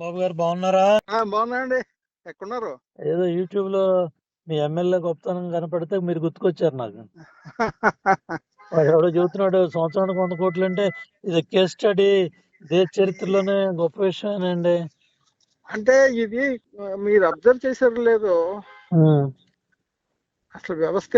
బాబు గారు బాగున్నారా? ఆ, బాగున్నాయండి ఎక్కడున్నారు? ఏదో యూట్యూబ్లో మీ ఎమ్మెల్యే గొప్పతనం కనపడితే మీరు గుర్తుకొచ్చారు నాకు. వాడు ఎవడో చెబుతున్నాడు సంవత్సరానికి వంద కోట్లు అంటే ఇది కేస్ స్టడీ దేశ చరిత్రలోనే గొప్ప విషయమేనండి. అంటే ఇది మీరు అబ్జర్వ్ చేశారు లేదో అసలు వ్యవస్థ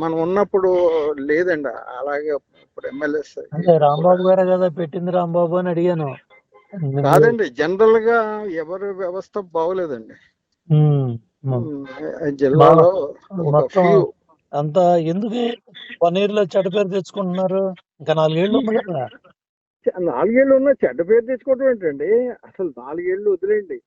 మనం ఉన్నప్పుడు లేదండి. అలాగే ఇప్పుడు ఎమ్మెల్యేస్ అంటే రాంబాబు గారే కదా పెట్టింది రాంబాబు అని అడిగాను. కాదండి జనరల్గా ఎవరి వ్యవస్థ బాగోలేదండి. జిల్లాలో అంతా ఎందుకు వన్ ఇయర్లో చెడ్డ పేరు తెచ్చుకుంటున్నారు? ఇంకా నాలుగేళ్ళు ఉంది కదా. నాలుగేళ్ళు ఉన్న చెడ్డ పేరు తెచ్చుకోవడం ఏంటండి? అసలు నాలుగేళ్ళు వదిలేండి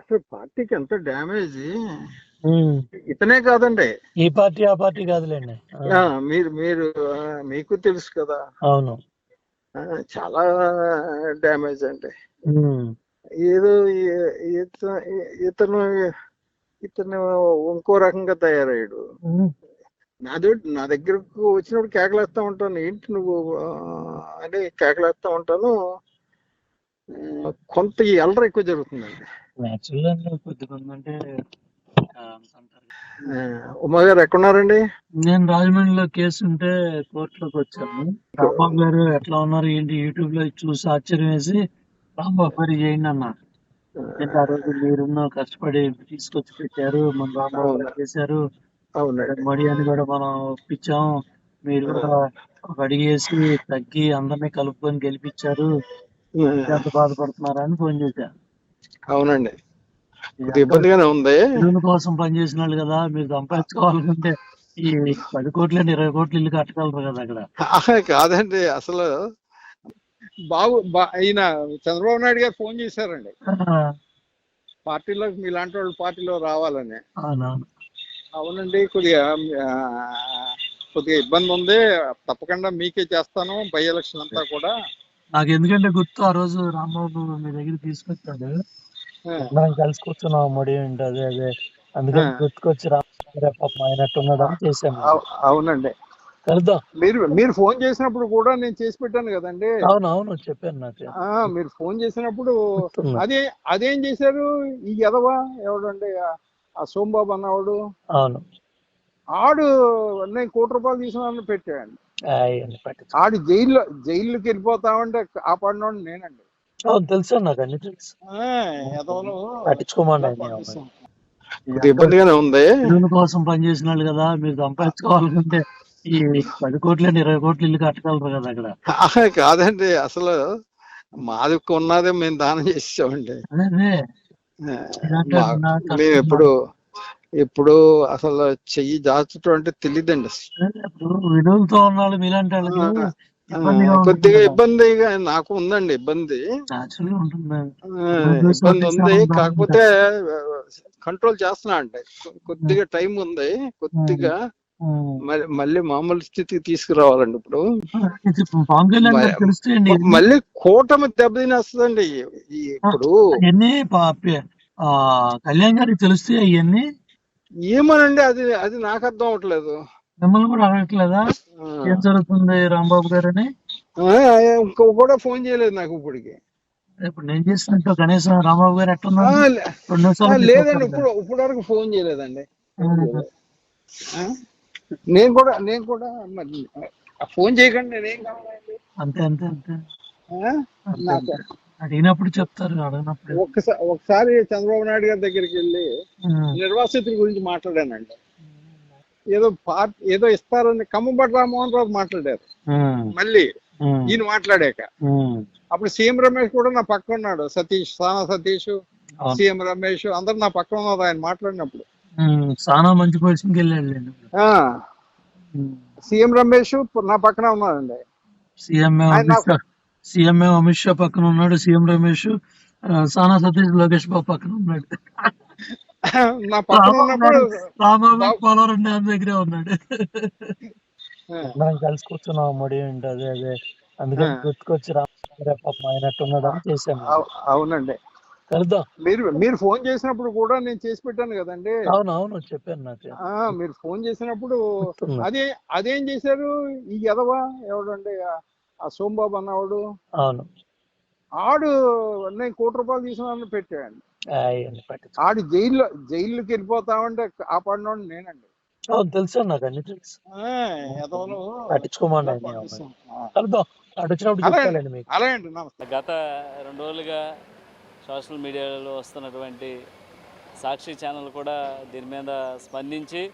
అసలు పార్టీకి ఎంత డ్యామేజ్. ఇతనే కాదండి. ఈ పార్టీ ఆ పార్టీ కాదులేండి. మీరు మీరు మీకు తెలుసు కదా. అవును. చాలా డ్యామేజ్ అండి. ఏదో ఇతను ఇతను ఇంకో రకంగా తయారయ్యాడు. నా దగ్గర నా దగ్గరకు వచ్చినప్పుడు కేకలేస్తా ఉంటాను. ఏంటి నువ్వు అని కేకలేస్తా ఉంటాను. కొంత అల్లరి ఎక్కువ జరుగుతుందండి. అంటే. ఆ, ఉమా గారు ఎక్కడున్నారండి? నేను రాజమండ్రిలో కేసు ఉంటే కోర్టులోకి వచ్చాను. రాంబాబు గారు ఎట్లా ఉన్నారు ఏంటి యూట్యూబ్లో చూసి ఆశ్చర్యం వేసి రాంబాబు గారు చేయండి అన్నారు. ఆ. రోజు మీరున్న కష్టపడి తీసుకొచ్చి పెట్టారు మన రాంబాబు గారు చేశారు. మడి అని కూడా మనం ఒప్పించాం. మీరు కూడా ఒక అడిగేసి తగ్గి అందరినీ కలుపుకొని గెలిపించారు. ఎంత బాధపడుతున్నారా అని ఫోన్ చేశా. అవునండి. ఇబ్బందిగానే ఉంది. ఇల్లు కోసం పనిచేసిన వాళ్ళు కదా మీరు సంపాదించుకోవాలనుకుంటే ఈ పది కోట్లు ఇరవై కోట్లు ఇల్లు కట్టగలరు కదా అక్కడ. కాదండి అసలు బాబు ఈయన చంద్రబాబు నాయుడు గారు ఫోన్ చేశారండి. పార్టీలో మీలాంటి వాళ్ళు పార్టీలో రావాలని. అవునండి కొద్దిగా కొద్దిగా ఇబ్బంది ఉంది. తప్పకుండా మీకే చేస్తాను బై ఎలక్షన్ అంతా కూడా. నాకు ఎందుకంటే గుర్తు ఆ రోజు రాంబాబు మీ దగ్గర తీసుకొచ్చాడు. మనం కలిసి కూర్చున్నాం మడి ఏంటి అదే అదే. అందుకని ఆ. గుర్తుకొచ్చి పాపం అని చేశాను. అవు- అవునండి. కలుద్దాం. మీరు మీరు ఫోన్ చేసినప్పుడు కూడా నేను చేసి పెట్టాను కదండి. అవును అవును చెప్పాను నాకు. ఆ, మీరు ఫోన్ చేసినప్పుడు. అదే అదేం చేశారు? ఈ ఎదవా ఎవడండి? ఆ- ఆ సోంబాబు అన్నవాడు? అవును. ఆడు నేను కోటి రూపాయలు తీసుకున్నాను పెట్టాడు. ఆడు జైల్లో జైల్లోకి వెళ్ళిపోతామంటే కాపాడినోడు నేనండి. అవును తెలుసు నాకు అన్ని తెలుసు. పట్టించుకోమండి ఇబ్బందిగానే ఉంది. ఇల్లు కోసం పనిచేసిన వాళ్ళు కదా మీరు సంపాదించుకోవాలనుకుంటే ఈ పది కోట్లు ఇరవై కోట్లు ఇల్లు కట్టగలరు కదా అక్కడ. కాదండి అసలు మాది ఉన్నదే మేము దానం చేసామండి మేము ఎప్పుడు ఎప్పుడు అసలు చెయ్యి దాచటం అంటే తెలియదండి ఇప్పుడు విడుదలతో ఉన్న వాళ్ళు మీలాంటి వాళ్ళకి కొద్దిగా కదా. ఇబ్బందిగా నాకు ఉందండి ఇబ్బంది. ఇబ్బంది ఉంది? కాకపోతే కంట్రోల్ చేస్తున్నా అంటే కొ- కొద్దిగా టైం ఉంది కొద్దిగా. మళ్ళీ మామూలు స్థితికి తీసుకురావాలండి ఇప్పుడు. మళ్ళీ కూటమి దెబ్బతినేస్తుందండి ఇప్పుడు. కళ్యాణ్ గారికి తెలుస్తాయి అవన్నీ ఏమోనండి అది అది నాకు అర్థం అవట్లేదు మిమ్మల్ని కూడా అడగట్లేదా? ఏం జరుగుతుంది రాంబాబు గారు అని కూడా ఫోన్ చేయలేదు నాకు ఇప్పటికి. ఇప్పుడు నేను చేసినట్టు కనీసం రాంబాబు గారు నిమిషాలు లేదండి ఇప్పుడు ఇప్పుడు వరకు ఫోన్ చేయలేదండి? నేను కూడా నేను కూడా మరి ఫోన్ చేయకండి నేనేం కావాలండి? అంతే అంతే అంతే. అడిగినప్పుడు చెప్తారు అడిగినప్పుడు. ఒక్కసారి ఒకసారి చంద్రబాబు నాయుడు గారి దగ్గరికి వెళ్ళి. నిర్వాసితుల గురించి మాట్లాడానండి. ఏదో పార్టీ ఏదో ఇస్తారని ఖమ్మంపట్టి రామ్మోహన్ రావు మాట్లాడారు. మళ్ళీ. ఈయన మాట్లాడాక. అప్పుడు సీఎం రమేష్ కూడా నా పక్క ఉన్నాడు సతీష్ సానా సతీష్. సీఎం రమేష్ అందరు నా పక్కన ఉన్నారు ఆయన మాట్లాడినప్పుడు. చాలా మంచి పొజిషన్కి వెళ్ళాడు ఆ సీఎం రమేష్ నా పక్కన ఉన్నాడండి సీఎం అమిత్ షా సీఎం అమిత్ షా పక్కన ఉన్నాడు సీఎం రమేష్ సానా సతీష్ లోకేష్ బాబు పక్కన ఉన్నాడు నా పక్కన ఉన్నప్పుడు రామాబాబు బాబు- పోలవరం డ్యామ్ దగ్గరే ఉన్నాడు. మనం కలిసి కూర్చున్నాం మడి ఏంటి అదే అదే. అందుకని. గుర్తుకొచ్చి రామారావు పాపం అయినట్టున్నాడు అని చేశాను. అవు- అవునండి. కలుద్దాం. మీరు మీరు ఫోన్ చేసినప్పుడు కూడా నేను చేసి పెట్టాను కదండి. అవును అవును చెప్పాను నాకు. ఆ మీరు ఫోన్ చేసినప్పుడు. అదే అదేం చేశారు? ఈ ఎదవా ఎవడండి? ఆ- ఆ సోంబాబు అన్నవాడు? అవును. ఆడు నేను కోటి రూపాయలు తీసుకున్నాను పెట్టాడు. ఆడు జైల్లో జైల్లోకి వెళ్ళిపోతామంటే కాపాడినోడు నేనండి. తెలుసు నాకు అన్ని తెలుసు. ఆ. కలుద్దాం. అటు వచ్చినప్పుడు మీకు. అండి గత రెండు రోజులుగా సోషల్ మీడియాలో వస్తున్నటువంటి సాక్షి ఛానల్ కూడా దీని మీద స్పందించి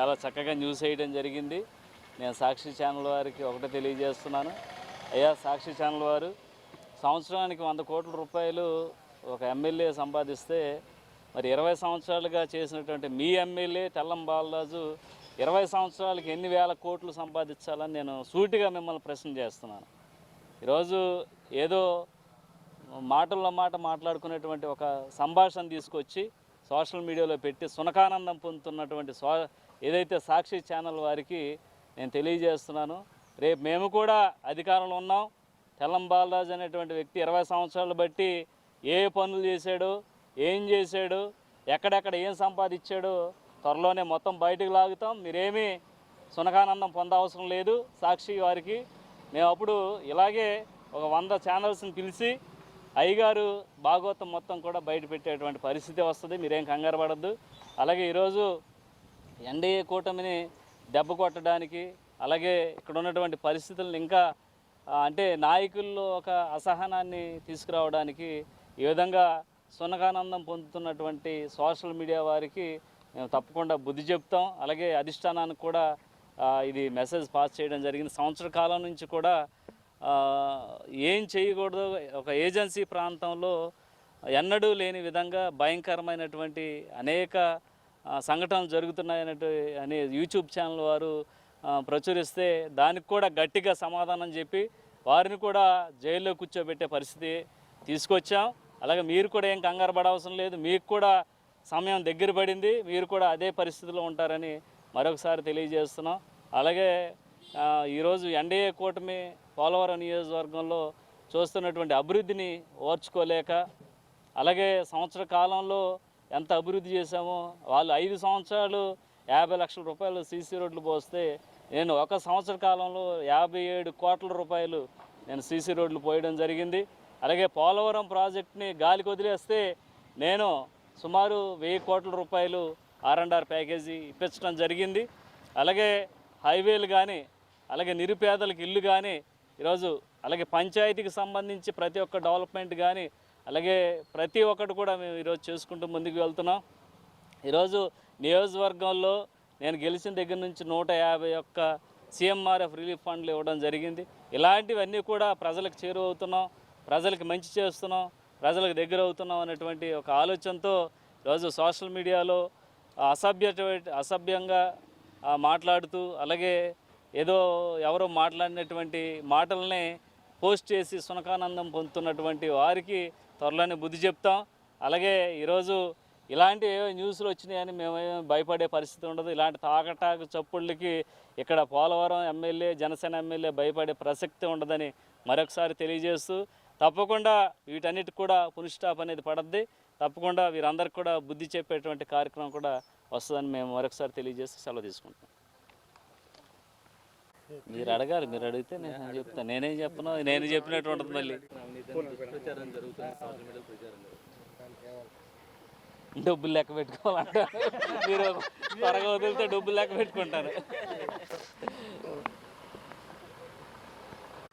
చాలా చక్కగా న్యూస్ వేయడం జరిగింది. నేను సాక్షి ఛానల్ వారికి ఒకటే తెలియజేస్తున్నాను. అయ్యా సాక్షి ఛానల్ వారు సంవత్సరానికి వంద కోట్ల రూపాయలు ఒక ఎమ్మెల్యే సంపాదిస్తే మరి ఇరవై సంవత్సరాలుగా చేసినటువంటి మీ ఎమ్మెల్యే తెల్లం బాలరాజు ఇరవై సంవత్సరాలకి ఎన్ని వేల కోట్లు సంపాదించాలని నేను సూటిగా మిమ్మల్ని ప్రశ్న చేస్తున్నాను. ఈరోజు ఏదో మాటల్లో మాట మాట్లాడుకునేటువంటి ఒక సంభాషణ తీసుకొచ్చి సోషల్ మీడియాలో పెట్టి సునకానందం పొందుతున్నటువంటి సో ఏదైతే సాక్షి ఛానల్ వారికి నేను తెలియజేస్తున్నాను. రేపు మేము కూడా అధికారంలో ఉన్నాం. తెల్లం బాలరాజు అనేటువంటి వ్యక్తి ఇరవై సంవత్సరాలు బట్టి ఏ పనులు చేశాడు ఏం చేశాడు ఎక్కడెక్కడ ఏం సంపాదించాడో త్వరలోనే మొత్తం బయటకు లాగుతాం మీరేమీ సునకానందం పొందవసరం లేదు. సాక్షి వారికి మేము అప్పుడు ఇలాగే ఒక వంద ఛానల్స్ని పిలిచి అయ్యగారు భాగవతం మొత్తం కూడా బయట పెట్టేటువంటి పరిస్థితి వస్తుంది మీరేం కంగారు పడద్దు. అలాగే ఈరోజు ఎన్డీఏ కూటమిని దెబ్బ కొట్టడానికి అలాగే ఇక్కడ ఉన్నటువంటి పరిస్థితులను ఇంకా అంటే నాయకుల్లో ఒక అసహనాన్ని తీసుకురావడానికి ఈ విధంగా సునకానందం పొందుతున్నటువంటి సోషల్ మీడియా వారికి మేము తప్పకుండా బుద్ధి చెప్తాం. అలాగే అధిష్టానానికి కూడా ఇది మెసేజ్ పాస్ చేయడం జరిగింది. సంవత్సర కాలం నుంచి కూడా ఏం చేయకూడదు. ఒక ఏజెన్సీ ప్రాంతంలో ఎన్నడూ లేని విధంగా భయంకరమైనటువంటి అనేక సంఘటనలు జరుగుతున్నాయన్నట్టు అనే యూట్యూబ్ ఛానల్ వారు ప్రచురిస్తే దానికి కూడా గట్టిగా సమాధానం చెప్పి వారిని కూడా జైల్లో కూర్చోబెట్టే పరిస్థితి తీసుకొచ్చాం. అలాగే మీరు కూడా ఏం కంగారు పడవసరం లేదు. మీకు కూడా సమయం దగ్గర పడింది. మీరు కూడా అదే పరిస్థితిలో ఉంటారని మరొకసారి తెలియజేస్తున్నాం. అలాగే ఈరోజు ఎన్డీఏ కూటమి పోలవరం నియోజకవర్గంలో చూస్తున్నటువంటి అభివృద్ధిని ఓర్చుకోలేక అలాగే సంవత్సర కాలంలో ఎంత అభివృద్ధి చేశామో వాళ్ళు ఐదు సంవత్సరాలు యాభై లక్షల రూపాయలు సీసీ రోడ్లు పోస్తే నేను ఒక సంవత్సర కాలంలో యాభై ఏడు కోట్ల రూపాయలు నేను సీసీ రోడ్లు పోయడం జరిగింది. అలాగే పోలవరం ప్రాజెక్ట్ని గాలికి వదిలేస్తే నేను సుమారు వెయ్యి కోట్ల రూపాయలు ఆర్ అండ్ ఆర్ ప్యాకేజీ ఇప్పించడం జరిగింది. అలాగే హైవేలు కానీ అలాగే నిరుపేదలకు ఇల్లు కానీ ఈరోజు అలాగే పంచాయతీకి సంబంధించి ప్రతి ఒక్క డెవలప్మెంట్ కానీ అలాగే ప్రతి ఒక్కటి కూడా మేము ఈరోజు చేసుకుంటూ ముందుకు వెళ్తున్నాం. ఈరోజు నియోజకవర్గంలో నేను గెలిచిన దగ్గర నుంచి నూట యాభై ఒక్క సీఎంఆర్ఎఫ్ రిలీఫ్ ఫండ్లు ఇవ్వడం జరిగింది. ఇలాంటివన్నీ కూడా ప్రజలకు చేరువవుతున్నాం. ప్రజలకు మంచి చేస్తున్నాం ప్రజలకు దగ్గర అవుతున్నాం అనేటువంటి ఒక ఆలోచనతో రోజు సోషల్ మీడియాలో అసభ్య అసభ్యంగా మాట్లాడుతూ అలాగే ఏదో ఎవరో మాట్లాడినటువంటి మాటల్ని పోస్ట్ చేసి సునకానందం పొందుతున్నటువంటి వారికి త్వరలోనే బుద్ధి చెప్తాం. అలాగే ఈరోజు ఇలాంటి ఏవో న్యూస్లు వచ్చినాయని మేమేమో భయపడే పరిస్థితి ఉండదు. ఇలాంటి తాకటాకు చప్పుళ్ళకి ఇక్కడ పోలవరం ఎమ్మెల్యే జనసేన ఎమ్మెల్యే భయపడే ప్రసక్తి ఉండదని మరొకసారి తెలియజేస్తూ తప్పకుండా వీటన్నిటికి కూడా పునఃస్టాప్ అనేది పడద్ది. తప్పకుండా వీరందరికీ కూడా బుద్ధి చెప్పేటువంటి కార్యక్రమం కూడా వస్తుందని మేము మరొకసారి తెలియజేసి సెలవు తీసుకుంటాం మీరు అడగాలి మీరు అడిగితే నేను చెప్తాను. నేనేం చెప్పను నేను చెప్పినట్టు ఉంటుంది మళ్ళీ. డబ్బులు లెక్క పెట్టుకోవాలంట మీరు త్వరగా వదిలితే డబ్బులు లెక్క పెట్టుకుంటారు.